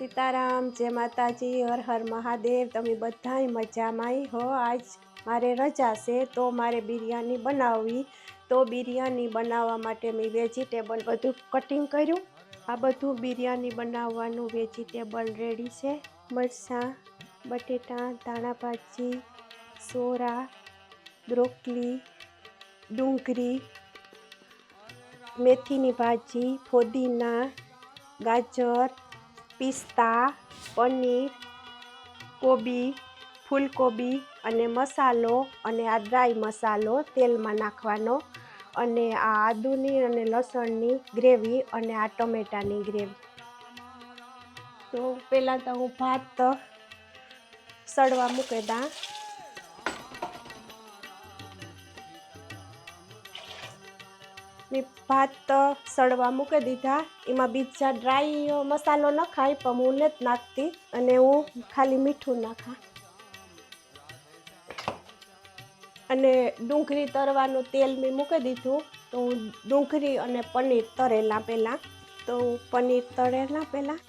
જય માતાજી, હર હર મહાદેવ, તમે બધાય મજામાં હો. આજ મારે રજા છે, તો મારે બિરયાની બનાવવી. તો બિરયાની બનાવવા માટે મેં વેજીટેબલ બધું કટિંગ કર્યું. આ બધું બિરયાની બનાવવાનું વેજીટેબલ રેડી છે. મરચાં, બટેટા ધાણા ભાજી સોરા, બ્રોકલી, ડુંગળી, મેથીની ભાજી, ફોદીના, ગાજર પિસ્તા, પનીર, કોબી, ફૂલકોબી અને મસાલો અને આ ડ્રાય મસાલો તેલમાં નાખવાનો અને આ આદુની અને લસણની ગ્રેવી અને આ ટમેટાની ગ્રેવી. તો પહેલાં તો હું ભાત સડવા મૂકી દા મેં ભાત સડવા મૂકી દીધા. એમાં બીજા ડ્રાય મસાલો નખાય પણ હું નથી નાખતી અને હું ખાલી મીઠું નાખા. અને ડુંગળી તરવાનું તેલ મેં મૂકી દીધું. તો હું ડુંગળી અને પનીર તરેલા પહેલાં. તો પનીર તળેલા પહેલાં.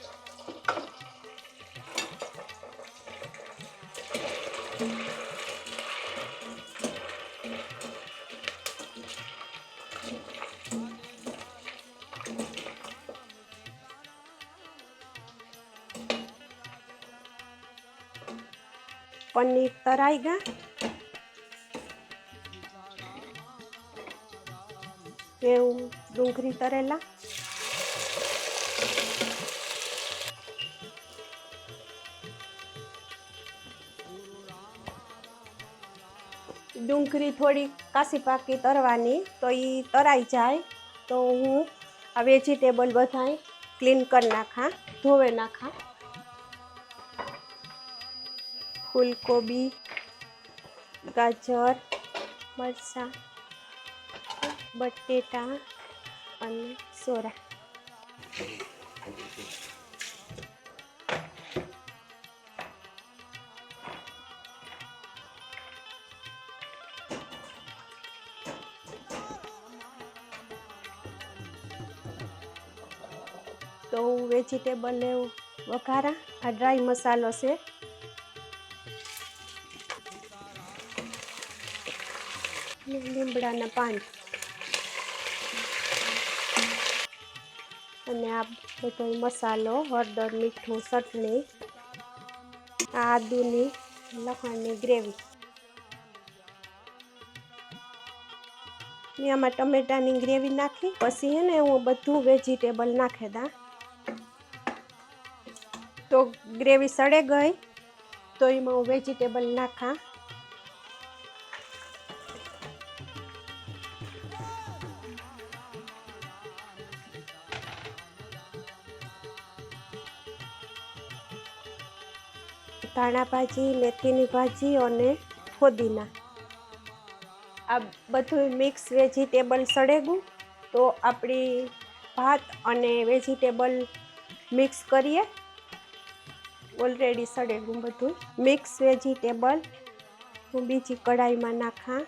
પનીર તરાઈ ગયા એવું ડુંગળી તરેલા. ડુંગળી થોડી કાસી પાકી તરવાની તો એ તરાઈ જાય. તો હું આ વેજીટેબલ બધાય ક્લીન કરી નાખા, ધોવે નાખા. ફૂલકોબી ગાજર મરચાં બટેટા અને સોરા તો વેજીટેબલ એવું વઘારા આ ડ્રાય મસાલો છે. લીમડાના પાન. અને આ બધો મસાલો, હળદર, મીઠું, ચટણી, આદુની લખણની ગ્રેવી. મેં આમાં ટમેટાની ગ્રેવી નાખી, પછી હે ને હું બધું વેજીટેબલ નાખી દા. તો ગ્રેવી સડે ગઈ, તો એમાં હું વેજીટેબલ નાખા. ધાણા ભાજી, મેથીની ભાજી અને ફોદીના. આ બધું મિક્સ વેજીટેબલ સળેગું, તો આપણી ભાત અને વેજીટેબલ મિક્સ કરીએ. ઓલરેડી સળેગું બધું મિક્સ વેજીટેબલ. હું બીજી કઢાઈમાં નાખા.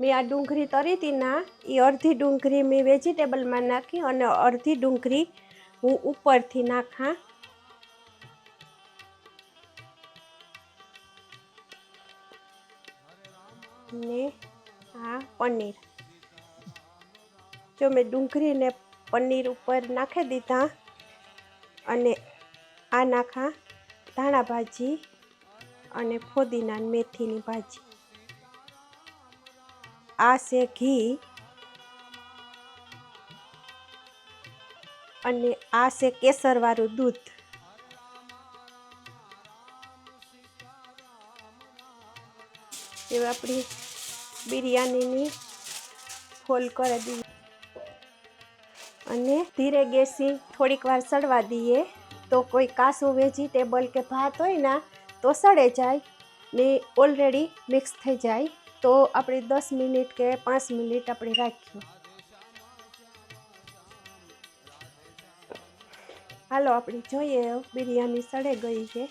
મેં આ ડુંગળી તરી હતી ના એ અડધી ડુંગળી મેં વેજીટેબલમાં નાખી અને અડધી ડુંગળી હું ઉપરથી નાખા. ને આ પનીર. જો મેં ડુંગળીને પનીર ઉપર નાખી દીધા અને આ નાખા ધાણા ભાજી અને ફોદીના મેથીની ભાજી. આ છે ઘી અને આ છે કેસરવાળું દૂધ. એવી આપણી બિરયાનીની ફોલ કરી દઈએ. અને ધીરે ગેસી થોડીક વાર સડવા દઈએ. તો કોઈ કાસું વેજીટેબલ કે ભાત હોય ના, તો સડે જાય ને ઓલરેડી મિક્સ થઈ જાય. તો આપણે દસ મિનિટ કે પાંચ મિનિટ આપણે રાખ્યું. હાલો, આપણે જોઈએ બિરયાની સડે ગઈ છે.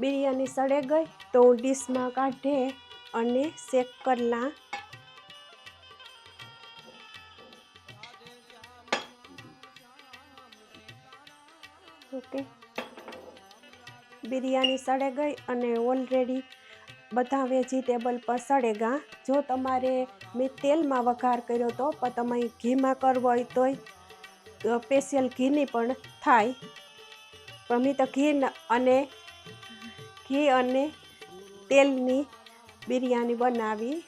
બિરયાની સડે ગઈ તો ડીશમાં કાઢે અને શેક કરલા. ઓકે. બિરયાની સડે ગઈ અને ઓલરેડી બધા વેજીટેબલ પર સડેગા. જો તમારે મેં તેલમાં વઘાર કર્યો તો, પણ તમે ઘીમાં કરવો હોય તોય સ્પેશિયલ ઘીની પણ થાય. પણ તો ઘી અને ઘી અને તેલની બિરયાની બનાવી.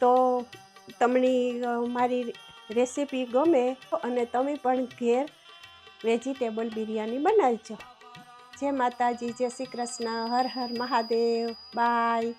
તો તમને મારી રેસીપી ગમે અને તમે પણ ઘેર વેજીટેબલ બિરયાની બનાવજો. જય માતાજી જય શ્રી કૃષ્ણ. હર હર મહાદેવ. બાય.